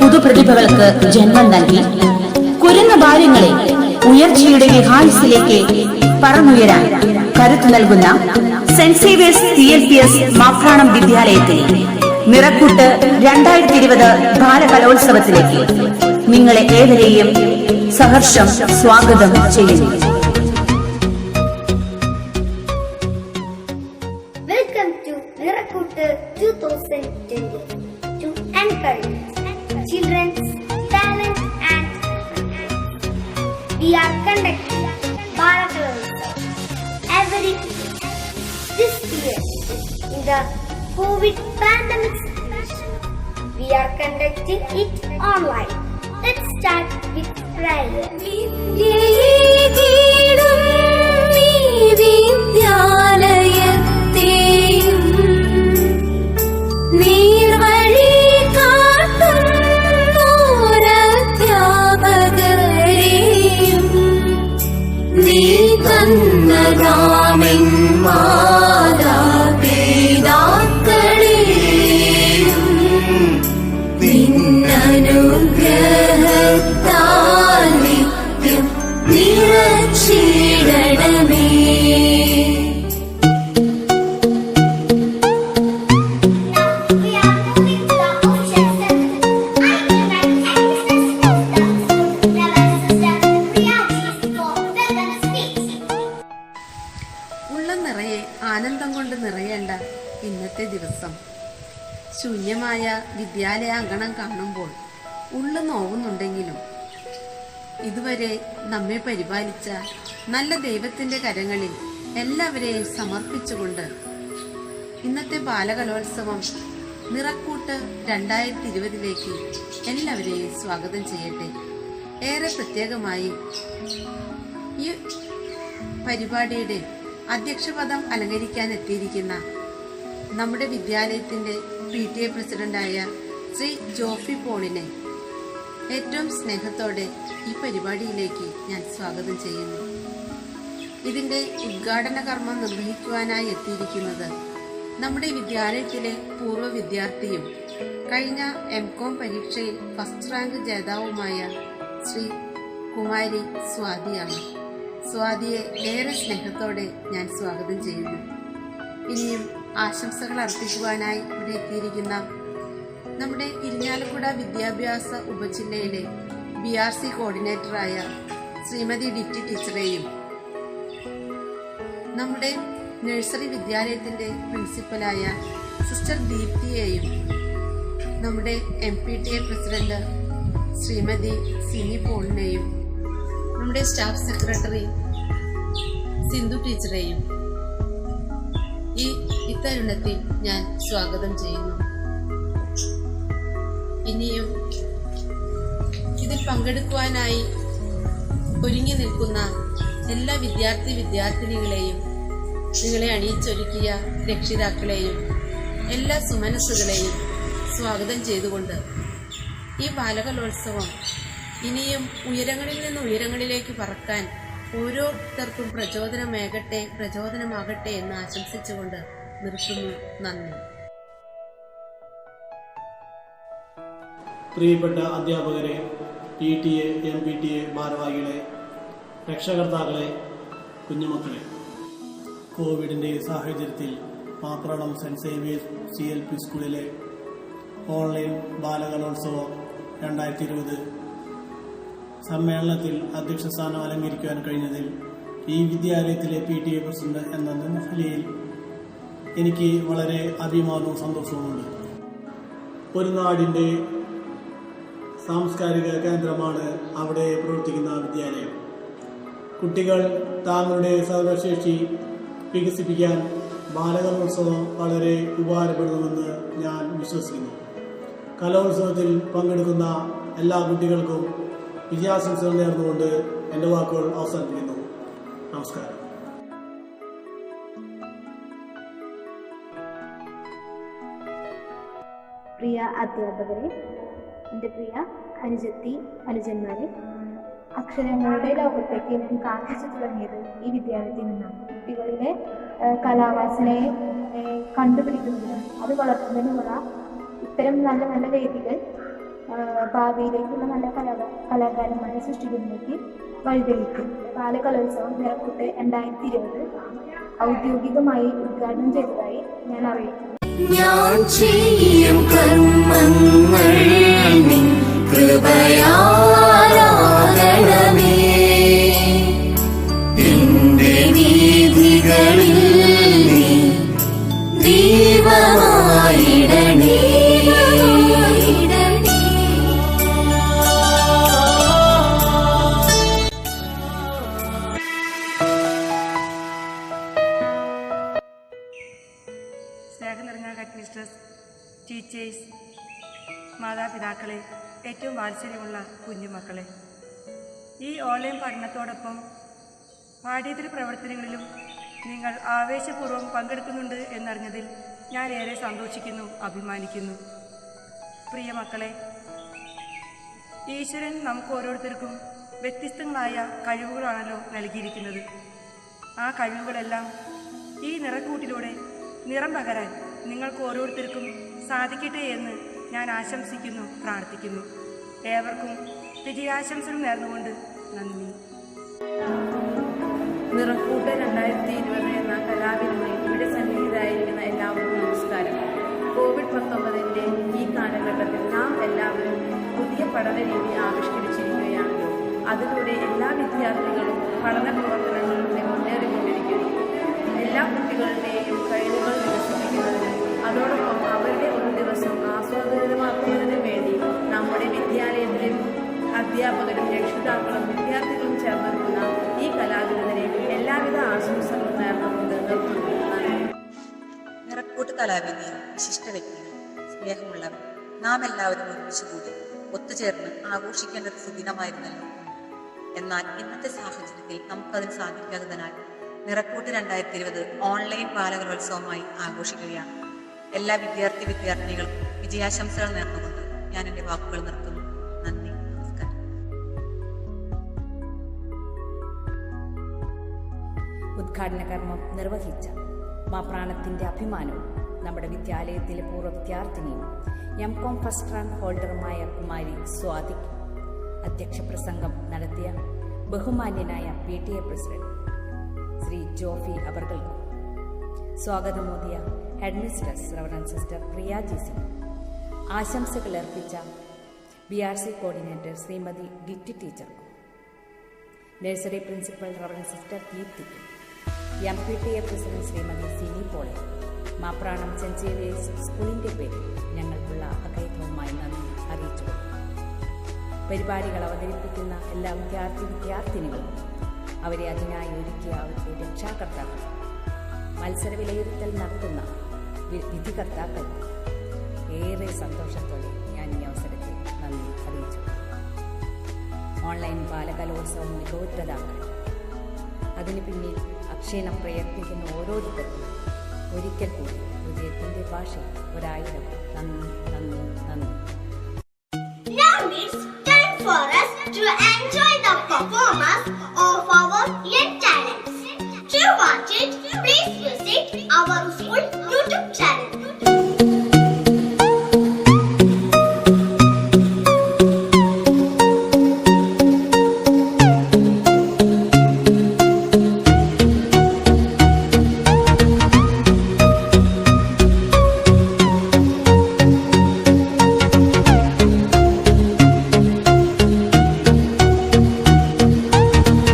പുതുപ്രതിഭകൾക്ക് ജന്മം നൽകി. കുരുന്ന ബാല്യങ്ങളെ ഉയർച്ചയുടെ ഹാൻസിലേക്ക് പറന്നുയരാൻ കരുത്ത് നൽകുന്ന Saint Xavier's T L P S Maphranam വിദ്യാലയത്തിൽ നിറക്കൂട്ട് രണ്ടായിരത്തി ഇരുപത് ബാലകലോത്സവത്തിലേക്ക് നിങ്ങളെ ഏവരെയും സഹർഷം സ്വാഗതം ചെയ്യുന്നു. The COVID pandemic. We are conducting it online. Let's start with prayer. ശൂന്യമായ വിദ്യാലയ അങ്കണം കാണുമ്പോൾ ഉള്ളു നോവുന്നുണ്ടെങ്കിലും ഇതുവരെ നമ്മെ പരിപാലിച്ച നല്ല ദൈവത്തിന്റെ കരങ്ങളിൽ എല്ലാവരെയും സമർപ്പിച്ചുകൊണ്ട് ഇന്നത്തെ ബാലകലോത്സവം നിറക്കൂട്ട് രണ്ടായിരത്തി ഇരുപതിലേക്ക് എല്ലാവരെയും സ്വാഗതം ചെയ്യട്ടെ. ഏറെ പ്രത്യേകമായി ഈ പരിപാടിയുടെ അധ്യക്ഷപദം അലങ്കരിക്കാൻ എത്തിയിരിക്കുന്ന നമ്മുടെ വിദ്യാലയത്തിന്റെ പി ടി എ പ്രസിഡന്റായ ശ്രീ ജോഫി പോളിനെ ഏറ്റവും സ്നേഹത്തോടെ ഈ പരിപാടിയിലേക്ക് ഞാൻ സ്വാഗതം ചെയ്യുന്നു. ഇതിന്റെ ഉദ്ഘാടന കർമ്മം നിർവഹിക്കുവാനായി എത്തിയിരിക്കുന്നത് നമ്മുടെ വിദ്യാലയത്തിലെ പൂർവ വിദ്യാർത്ഥിയും കഴിഞ്ഞ എം കോം പരീക്ഷയിൽ ഫസ്റ്റ് റാങ്ക് ജേതാവുമായ ശ്രീ കുമാരി സ്വാതിയാണ്. സ്വാതിയെ ഏറെ സ്നേഹത്തോടെ ഞാൻ സ്വാഗതം ചെയ്യുന്നു. ഇനിയും ആശംസകൾ അർപ്പിക്കുവാനായി ഇവിടെ എത്തിയിരിക്കുന്ന നമ്മുടെ ഇരിഞ്ഞാലക്കുട വിദ്യാഭ്യാസ ഉപജില്ലയിലെ ബി ആർ സി കോർഡിനേറ്ററായ ശ്രീമതി ഡിറ്റി ടീച്ചറെയും നമ്മുടെ നഴ്സറി വിദ്യാലയത്തിന്റെ പ്രിൻസിപ്പലായ സിസ്റ്റർ ദീപ്തിയെയും നമ്മുടെ M P T A president Shrimati Sini പോളിനെയും നമ്മുടെ സ്റ്റാഫ് സെക്രട്ടറി സിന്ധു ടീച്ചറെയും ഇത്തരുണത്തിൽ ഞാൻ സ്വാഗതം ചെയ്യുന്നു. ഇനിയും ഇതിൽ പങ്കെടുക്കുവാനായി ഒരുങ്ങി നിൽക്കുന്ന എല്ലാ വിദ്യാർത്ഥി വിദ്യാർത്ഥിനികളെയും നിങ്ങളെ അണിയിച്ചൊരുക്കിയ രക്ഷിതാക്കളെയും എല്ലാ സുമനസ്സുകളെയും സ്വാഗതം ചെയ്തുകൊണ്ട് ഈ ബാലകലോത്സവം ഇനിയും ഉയരങ്ങളിൽ നിന്ന് ഉയരങ്ങളിലേക്ക് പറക്കാൻ ഓരോരുത്തർക്കും പ്രചോദനമേകട്ടെ പ്രചോദനമാകട്ടെ എന്ന് ആശംസിച്ചുകൊണ്ട് നിർത്തുന്നു നന്ദി. പ്രിയപ്പെട്ട അധ്യാപകരെ P T A M P T A ഭാരവാഹികളെ രക്ഷകർത്താക്കളെ കുഞ്ഞുമക്കളെ. കോവിഡിന്റെ സാഹചര്യത്തിൽ Mapranam saint Xavier's C L P സ്കൂളിലെ ഓൺലൈൻ ബാലകലോത്സവം രണ്ടായിരത്തി ഇരുപത് സമ്മേളനത്തിൽ അധ്യക്ഷ സ്ഥാനം അലങ്കരിക്കുവാൻ കഴിഞ്ഞതിൽ ഈ വിദ്യാലയത്തിലെ പി ടി എ പ്രസിഡന്റ് എന്ന നിലയിൽ എനിക്ക് വളരെ അഭിമാനവും സന്തോഷവുമുണ്ട്. ഒരു നാടിന്റെ സാംസ്കാരിക കേന്ദ്രമാണ് അവിടെ പ്രവർത്തിക്കുന്ന വിദ്യാലയം. കുട്ടികൾ താങ്കളുടെ സർവശേഷി വികസിപ്പിക്കാൻ ബാലകലോത്സവം വളരെ ഉപകാരപ്പെടുന്നുവെന്ന് ഞാൻ വിശ്വസിക്കുന്നു. കലോത്സവത്തിൽ പങ്കെടുക്കുന്ന എല്ലാ കുട്ടികൾക്കും വിജയാശംസകൾ നേർന്നുകൊണ്ട് എന്റെ വാക്കുകൾ അവസാനിപ്പിക്കുന്നു. നമസ്കാരം. പ്രിയ അധ്യാപകരെ എന്റെ പ്രിയ അനുജത്തി അനുജന്മാരെ അക്ഷരങ്ങളുടെ ലോകത്തേക്ക് ഞാൻ കാണിച്ചു തുടങ്ങിയത് ഈ വിദ്യാലയത്തിൽ നിന്നാണ്. കുട്ടികളിലെ കലാവാസനയെ കണ്ടുപിടിക്കുന്നതിനും അത് വളർത്തുന്നതിനുമുള്ള ഇത്തരം നല്ല നല്ല വേദികൾ ഭാവിയിലേക്കുള്ള നല്ല കലാ കലാകാരന്മാരെ സൃഷ്ടിക്കുന്നതിലേക്ക് വഴിതെളിക്കും. ബാലകലോത്സവം നിറക്കൂട്ട് രണ്ടായിരത്തി ഇരുപത് ഔദ്യോഗികമായി ഉദ്ഘാടനം ചെയ്തതായി ഞാൻ അറിയിക്കുന്നു. ഞാൻ ചെയ്യും കർമ്മങ്ങൾ. നിൻ ടീച്ചേഴ്സ് മാതാപിതാക്കളെ ഏറ്റവും വാത്സല്യമുള്ള കുഞ്ഞുമക്കളെ. ഈ ഓൺലൈൻ പഠനത്തോടൊപ്പം പാഠ്യേതര പ്രവർത്തനങ്ങളിലും നിങ്ങൾ ആവേശപൂർവം പങ്കെടുക്കുന്നുണ്ട് എന്നറിഞ്ഞതിൽ ഞാൻ ഏറെ സന്തോഷിക്കുന്നു അഭിമാനിക്കുന്നു. പ്രിയ മക്കളെ ഈശ്വരൻ നമുക്ക് ഓരോരുത്തർക്കും വ്യത്യസ്തങ്ങളായ കഴിവുകളാണല്ലോ നൽകിയിരിക്കുന്നത്. ആ കഴിവുകളെല്ലാം ഈ നിറക്കൂട്ടിലൂടെ നിറം പകരാൻ നിങ്ങൾക്ക് ഓരോരുത്തർക്കും സാധിക്കട്ടെ എന്ന് ഞാൻ ആശംസിക്കുന്നു പ്രാർത്ഥിക്കുന്നു. ഏവർക്കും വിജയാശംസകൾ നേർന്നുകൊണ്ട് നന്ദി. നിറക്കൂട്ട് രണ്ടായിരത്തി ഇരുപത് എന്ന കലാവിരുന്നിൽ ഇവിടെ സന്നിഹിതരായിരിക്കുന്ന എല്ലാവർക്കും നമസ്കാരം. കോവിഡ് പത്തൊമ്പതിന്റെ ഈ കാലഘട്ടത്തിൽ നാം എല്ലാവരും പുതിയ പഠന രീതി ആവിഷ്കരിച്ചിരിക്കുകയാണല്ലോ അതിലൂടെ എല്ലാ വിദ്യാർത്ഥികളും പഠന പ്രവർത്തനങ്ങളിലൂടെ അധ്യാപകരും രക്ഷിതാക്കളും വിദ്യാർത്ഥികളും ചേർന്നൊരുക്കുന്ന ഈ കലാവിരുദ്ധനെ എല്ലാവിധ ആശംസകളും നേർന്നുകൊണ്ട് നിറക്കൂട്ട് കലാവിധി വിശിഷ്ട വ്യക്തികൾ സ്നേഹമുള്ളവർ നാം എല്ലാവരും ഒരുമിച്ച് കൂടി ഒത്തുചേർന്ന് ആഘോഷിക്കേണ്ട ഒരു സുദിനമായിരുന്നല്ലോ. എന്നാൽ ഇന്നത്തെ സാഹചര്യത്തിൽ നമുക്കതിന് സാധിക്കാത്തതിനാൽ നിറക്കൂട്ട് രണ്ടായിരത്തി ഇരുപത് ഓൺലൈൻ ബാലകലോത്സവമായി ആഘോഷിക്കുകയാണ്. എല്ലാ വിദ്യാർത്ഥി വിദ്യാർത്ഥിനികൾക്കും വിജയാശംസകൾ നേർന്നുകൊണ്ട് ഞാൻ എന്റെ വാക്കുകൾ നിർത്തുന്നു. ഉദ്ഘാടന കർമ്മം നിർവഹിച്ച മാപ്രാണത്തിന്റെ അഭിമാനവും നമ്മുടെ വിദ്യാലയത്തിലെ പൂർവ വിദ്യാർത്ഥിനിയും എം കോം ഫസ്റ്റ് റാങ്ക് ഹോൾഡറുമായ കുമാരി സ്വാതിക് അധ്യക്ഷ പ്രസംഗം നടത്തിയ ബഹുമാന്യനായ P T A president Shri Jofi അവർകൾക്ക് സ്വാഗതമോദിയ headmistress reverend sister Priya G Singh ആശംസകൾ അർപ്പിച്ച B R C coordinator Shrimati Ditty ടീച്ചർക്കും. Nursery principal reverend sister ദീപ്തിക്കും M P T A president Shrimati Sini Poly. Mapranam Chencheri സ്കൂളിന്റെ പേരിൽ ഞങ്ങൾക്കുള്ള അകൈതവുമായി നന്ദി അറിയിച്ചു. പരിപാടികൾ അവതരിപ്പിക്കുന്ന എല്ലാ വിദ്യാർത്ഥി വിദ്യാർത്ഥിനികളും അവരെ അതിനായി ഒരുക്കിയ അവരുടെ രക്ഷാകർത്താക്കൾ മത്സര വിലയിരുത്തൽ നടത്തുന്ന വിധികർത്താക്കൾ ഏറെ സന്തോഷത്തോടെ ഞാൻ ഈ അവസരത്തിൽ നന്ദി അറിയിച്ചു. ഓൺലൈൻ ബാലകലോത്സവം മികവുറ്റതാക്കാൻ അതിന് പിന്നിൽ അക്ഷീണം പ്രയത്നിക്കുന്ന ഓരോരുത്തർക്കും ഒരിക്കൽ കൂടി ഹൃദയത്തിന്റെ ഭാഷ ഒരായിരം നന്ദി നന്ദി നന്ദി.